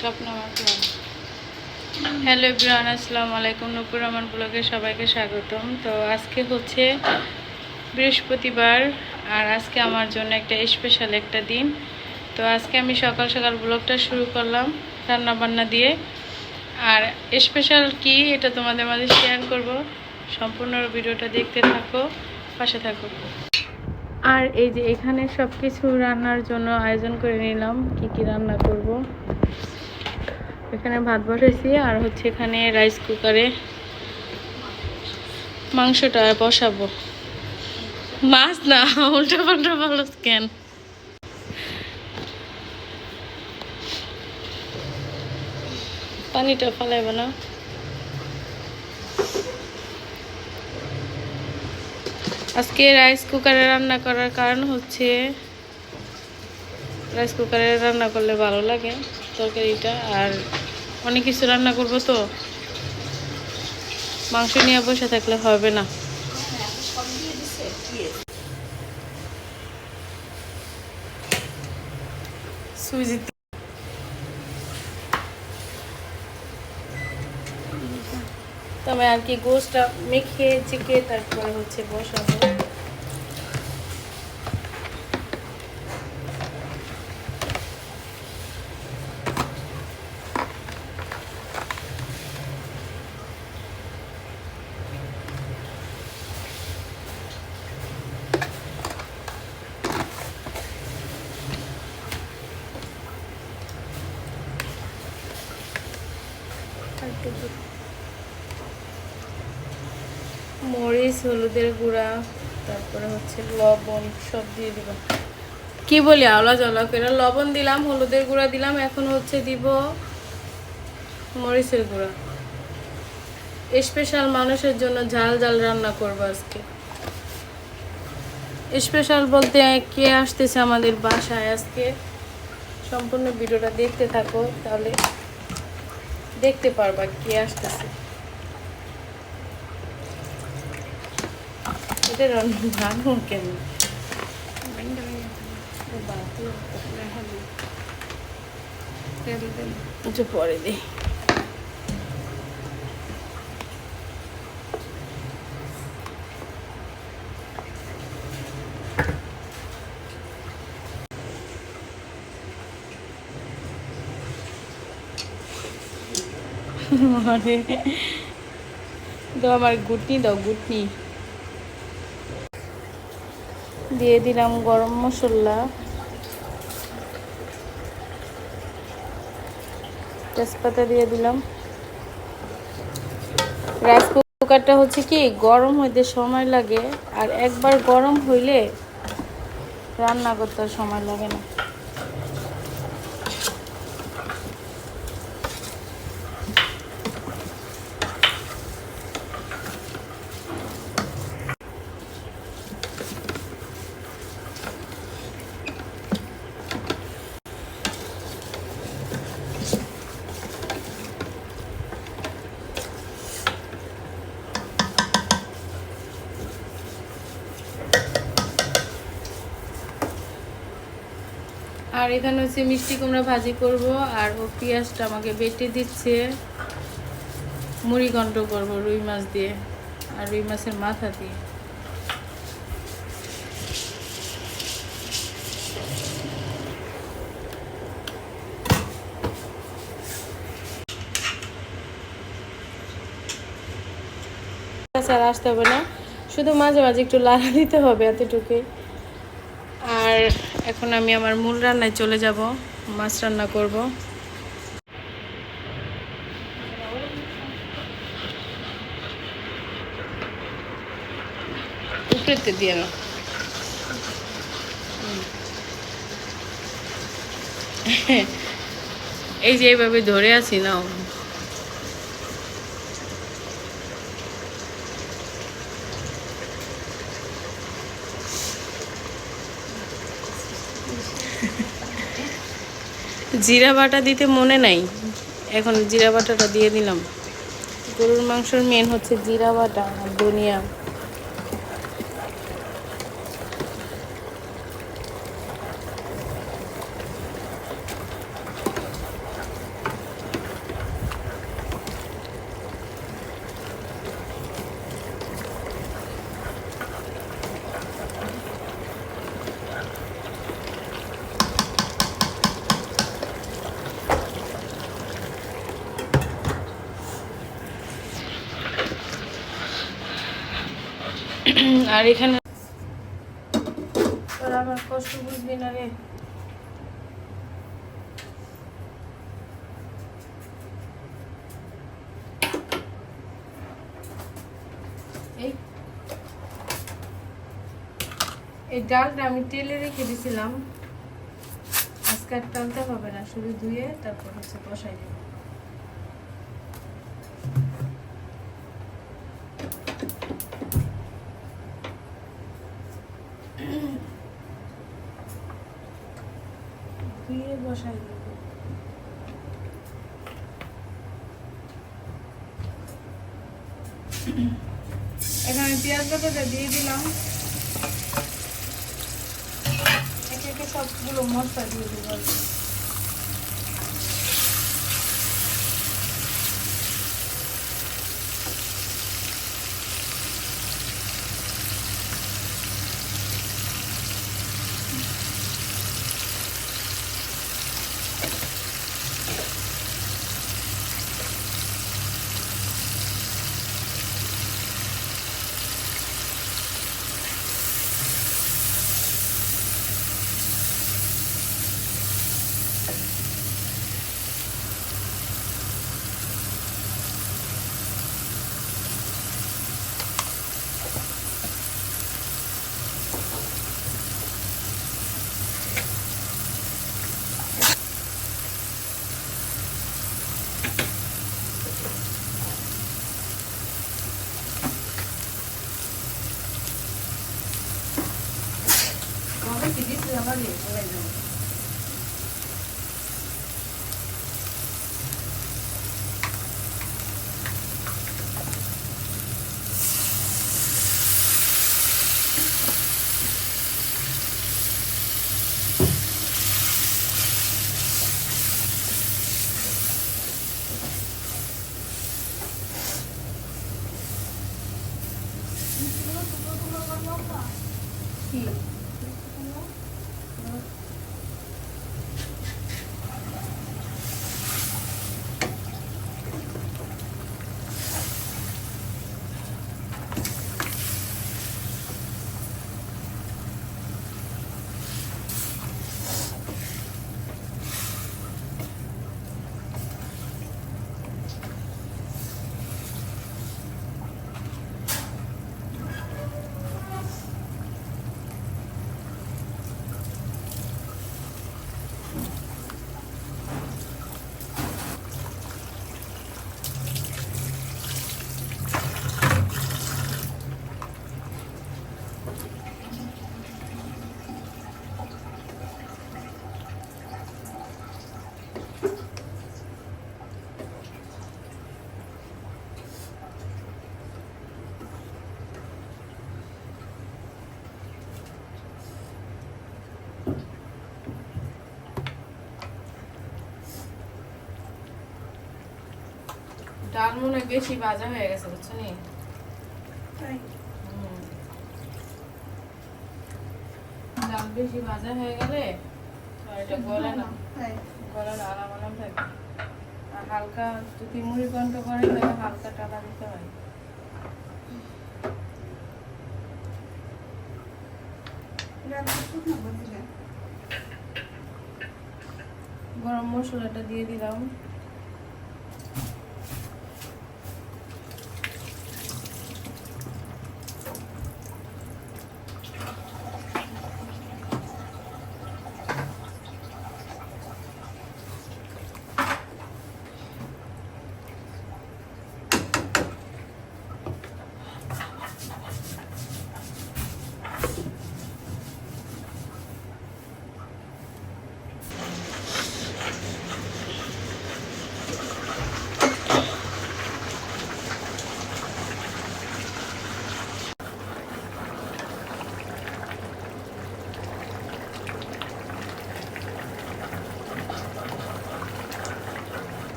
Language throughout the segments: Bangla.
স্বপ্ন হ্যালো ইব্রাহান আসসালামু আলাইকুম। নুপুর রহমান ব্লগে সবাইকে স্বাগতম। তো আজকে হচ্ছে বৃহস্পতিবার আর আজকে আমার জন্য একটা স্পেশাল একটা দিন। তো আজকে আমি সকাল সকাল ব্লগটা শুরু করলাম রান্না বান্না দিয়ে। আর স্পেশাল কি এটা তোমাদের মাঝে শেয়ার করব। সম্পূর্ণ ভিডিওটা দেখতে থাকো, পাশে থাকো। আর এই যে এখানে সব কিছু রান্নার জন্য আয়োজন করে নিলাম, কি কি রান্না করব। এখানে ভাত বসাইছি আর হচ্ছে এখানে রাইস কুকারে মাংসটা বসাবো। মাছ না উল্টা পাল্টা ভালো কেন? পানিটা ফালাইব না। আজকে রাইস কুকারে রান্না করার কারণ হচ্ছে রাইস কুকারে রান্না করলে ভালো লাগে। তরকারিটা আর অনেক কিছু রান্না করব তো। মাংস নিয়ে বসে থাকলে হবে না। তবে আর কি গোসটা মেখে চেকে তারপরে হচ্ছে বসাবো। মরিচ, হলুদের গুঁড়া, তারপরে হচ্ছে লবণ, সব দিয়ে দিব। কি বলি, আওলা জলা করে লবণ দিলাম, হলুদের গুঁড়া দিলাম, এখন হচ্ছে দিব মরিচের গুঁড়া। স্পেশাল মানুষের জন্য ঝাল ঝাল রান্না করব আজকে। স্পেশাল বলতে কে আসতেছে আমাদের বাসায় আজকে? সম্পূর্ণ ভিডিওটা দেখতে থাকো, তাহলে দেখতে পারবা কি আসতেছে। এটা রান্না কেন? পরে দিই মানে আমার গুটনি দাও গুটনি দিয়ে দিলাম গরম মশলা। তেজপাতা দিয়ে দিলাম। রাইস কুকারটা হচ্ছে কি, গরম হইতে সময় লাগে, আর একবার গরম হইলে রান্না করতে সময় লাগে না। আর এখানে হচ্ছে মিষ্টি কুমড়া ভাজি করব, আর ও পেঁয়াজটা আমাকে বেটে দিচ্ছে। মুড়ি ঘন্ট করব রুই মাছ দিয়ে, আর রুই মাছের মাথা দিয়ে। আর আসতে হবে না, শুধু মাঝে মাঝে একটু লাড়া দিতে হবে এতটুকুই। আর এখন আমি আমার মূল রান্নায় চলে যাব, মাছ রান্না করব উপরেতে দিয়ে হুম। এই যে এইভাবে ধরে আছি নাও জিরা বাটা দিতে মনে নাই। এখন জিরা বাটাটা দিয়ে দিলাম। গরুর মাংসর মেন হচ্ছে জিরা বাটা আর ধনিয়া। আর এখানে এই ডালটা আমি তেলে রেখে দিয়েছিলাম আজকে টানতে হবে না, শুধু ধুয়ে তারপর হচ্ছে বসাই দেবো বসাই দেবো। এখানে পেঁয়াজ বাটাটা দিয়ে দিলাম। একে একে সবগুলো মশলা দিয়ে দেবো আর কি। আমাকে কি দিয়েছিল আমার নেই ডাল মনে বেশি ভাজা হয়ে গেছে বুঝছ নি? ডাল বেশি ভাজা হয়ে গেলে আর এটা গলে না গলে না আরাম আরাম থাকে। আর হালকা যদি মুড়ি করে তাহলে হালকা টালা দিতে হয়। গরম মশলাটা দিয়ে দিলাম।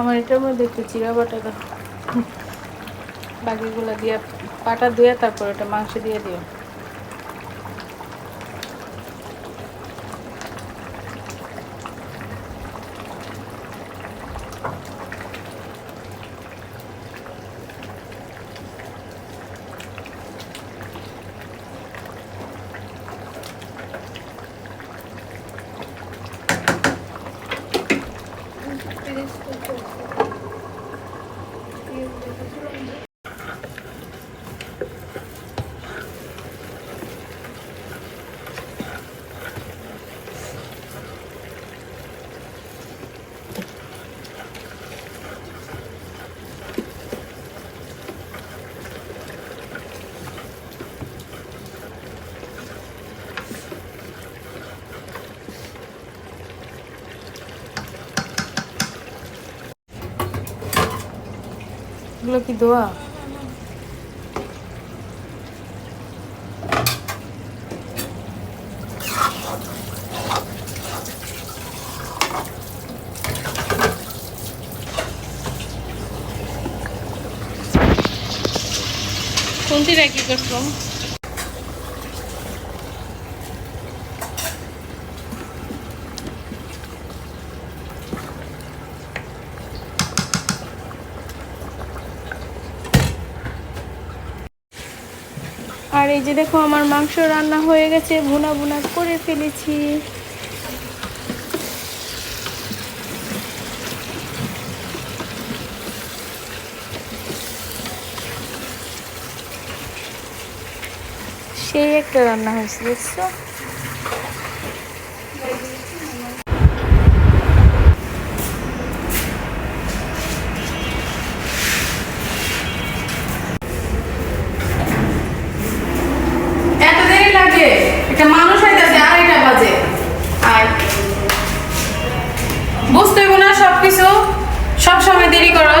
আমার এটার মধ্যে একটু চিরা বাটা দাও বাকিগুলো দিয়ে পাটা দিয়ে তারপর এটা মাংস দিয়ে দিও। এগুলো কি দোয়া? কোনটিরা কি করছ এই যে দেখো আমার মাংস রান্না হয়ে গেছে, ভুনা ভুনা করে ফেলেছি। সেই একটা রান্না হয়েছে, দেখছ এত দেরি লাগে একটা মানুষ আইতাছে আড়াইটা বাজে আর বুঝতে না সবকিছু। সবসময় সব সময় দেরি করস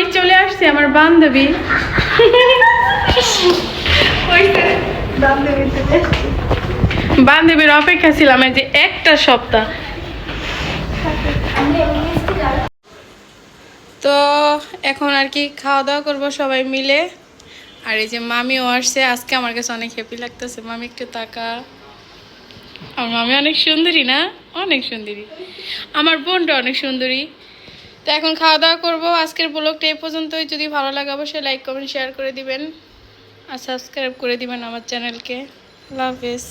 আমি চলে আসছি আমার বান্ধবী। বান্ধবীর অপেক্ষা ছিলাম যে একটা সপ্তাহ। তো এখন আর কি খাওয়া দাওয়া করব সবাই মিলে। আর এই যে মামিও আসছে আজকে আমার কাছে অনেক হ্যাপি লাগতেছে। মামি একটু তাকা। আমার মামি অনেক সুন্দরী না? অনেক সুন্দরী। আমার বোনটা অনেক সুন্দরী। তো এখন খাওয়া দাওয়া করব। আজকের ব্লগটা এই পর্যন্তই। যদি ভালো লাগে অবশ্যই লাইক কমেন্ট শেয়ার করে দিবেন। আর সাবস্ক্রাইব করে দিবেন আমার চ্যানেলকে আল্লাহ হাফেজ।